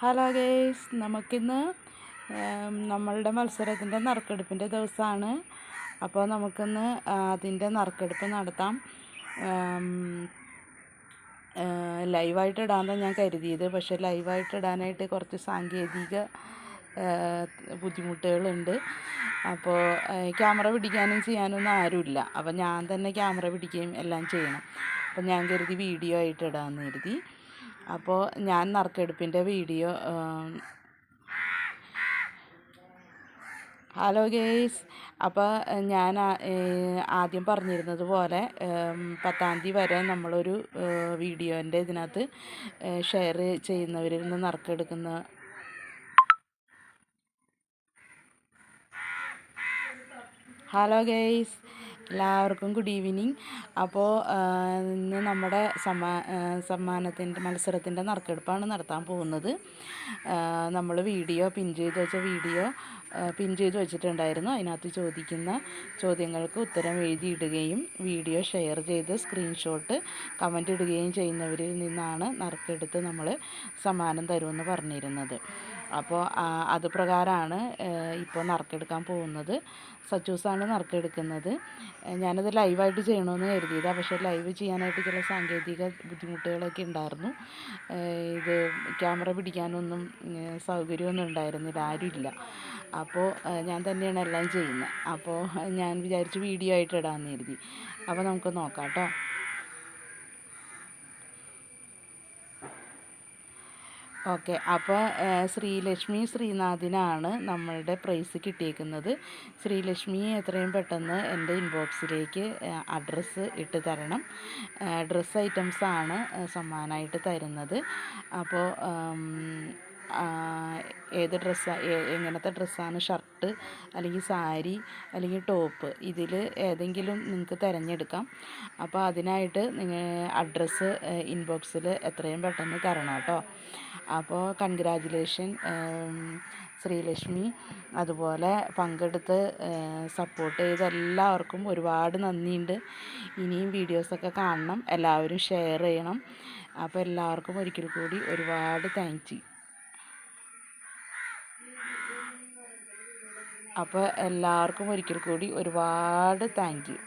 Hello guys നമുക്കിന്ന് നമ്മളുടെ മത്സരത്തിന്റെ നറുക്കെടുപ്പിന്റെ ദിവസമാണ് അപ്പോൾ നമുക്കിന്ന് അതിന്റെ നറുക്കെടുപ്പ് നടത്താം. ലൈവായിട്ട് ഇടാമെന്നാണ് ഞാൻ കരുതിയത്. പക്ഷേ ലൈവായിട്ട് ഇടാനായിട്ട് കുറച്ച് സാങ്കേതിക ബുദ്ധിമുട്ടുകളുണ്ട്. അപ്പോൾ ക്യാമറ പിടിക്കാനും ചെയ്യാനൊന്നും ആരുമില്ല. അപ്പോൾ ഞാൻ തന്നെ ക്യാമറ പിടിക്കുകയും എല്ലാം ചെയ്യണം. അപ്പോൾ ഞാൻ കരുതി വീഡിയോ ആയിട്ട് ഇടാമെന്ന് കരുതി. അപ്പോൾ ഞാൻ നറുക്കെടുപ്പിന്റെ വീഡിയോ ഹലോ ഗേയ്സ്. അപ്പോൾ ഞാൻ ആദ്യം പറഞ്ഞിരുന്നത് പോലെ പത്താം തീയതി വരെ നമ്മളൊരു വീഡിയോന്റെ ഇതിനകത്ത് ഷെയർ ചെയ്യുന്നവരിൽ നിന്ന് നറുക്കെടുക്കുന്ന ഹലോ ഗേയ്സ്. എല്ലാവർക്കും ഗുഡ് ഈവനിങ് അപ്പോൾ ഇന്ന് നമ്മുടെ സമ്മാ സമ്മാനത്തിന്റെ മത്സരത്തിന്റെ നറുക്കെടുപ്പാണ് നടത്താൻ പോകുന്നത്. നമ്മൾ വീഡിയോ പിൻ ചെയ്ത് വെച്ച വീഡിയോ പിൻ ചെയ്ത് വെച്ചിട്ടുണ്ടായിരുന്നു. അതിനകത്ത് ചോദിക്കുന്ന ചോദ്യങ്ങൾക്ക് ഉത്തരം എഴുതിയിടുകയും വീഡിയോ ഷെയർ ചെയ്ത് സ്ക്രീൻഷോട്ട് കമന്റ് ഇടുകയും ചെയ്യുന്നവരിൽ നിന്നാണ് നറുക്കെടുത്ത് നമ്മൾ സമ്മാനം തരുമെന്ന് പറഞ്ഞിരുന്നത്. അപ്പോൾ അത് പ്രകാരമാണ് ഇപ്പോൾ നറുക്കെടുക്കാൻ പോകുന്നത്. സച്ചൂസാണ് നറുക്കെടുക്കുന്നത്. ഞാനത് ലൈവായിട്ട് ചെയ്യണമെന്ന് കരുതിയതാണ് പക്ഷേ ലൈവ് ചെയ്യാനായിട്ട് ചില സാങ്കേതിക ബുദ്ധിമുട്ടുകളൊക്കെ ഉണ്ടായിരുന്നു. ഇത് ക്യാമറ പിടിക്കാനൊന്നും സൗകര്യമൊന്നും ഉണ്ടായിരുന്നില്ല. ആരുമില്ല. അപ്പോൾ ഞാൻ തന്നെയാണ് എല്ലാം ചെയ്യുന്നത്. അപ്പോൾ ഞാൻ വിചാരിച്ചു വീഡിയോ ആയിട്ട് ഇടാമെന്ന് കരുതി. അപ്പോൾ നമുക്ക് നോക്കാം കേട്ടോ. ഓക്കെ. അപ്പോൾ ശ്രീലക്ഷ്മി ശ്രീനാഥിനാണ് നമ്മളുടെ പ്രൈസ് കിട്ടിയേക്കുന്നത്. ശ്രീലക്ഷ്മി എത്രയും പെട്ടെന്ന് എന്റെ ഇൻബോക്സിലേക്ക് അഡ്രസ്സ് ഇട്ട് തരണം. ഡ്രസ്സ് ഐറ്റംസാണ് സമ്മാനമായിട്ട് തരുന്നത്. അപ്പോൾ ഏത് ഡ്രസ്സാണ് എങ്ങനത്തെ ഡ്രസ്സാണ് ഷർട്ട് അല്ലെങ്കിൽ സാരി അല്ലെങ്കിൽ ടോപ്പ് ഇതിൽ ഏതെങ്കിലും നിങ്ങൾക്ക് തിരഞ്ഞെടുക്കാം. അപ്പോൾ അതിനായിട്ട് നിങ്ങൾ അഡ്രസ്സ് ഇൻബോക്സിൽ എത്രയും പെട്ടെന്ന് തരണം കേട്ടോ. അപ്പോൾ കൺഗ്രാജുലേഷൻ ശ്രീലക്ഷ്മി. അതുപോലെ പങ്കെടുത്ത് സപ്പോർട്ട് ചെയ്ത എല്ലാവർക്കും ഒരുപാട് നന്ദിയുണ്ട്. ഇനിയും വീഡിയോസൊക്കെ കാണണം. എല്ലാവരും ഷെയർ ചെയ്യണം. അപ്പോൾ എല്ലാവർക്കും ഒരിക്കൽ കൂടി ഒരുപാട് താങ്ക് അപ്പോൾ എല്ലാവർക്കും ഒരിക്കൽ കൂടി ഒരുപാട് താങ്ക് യു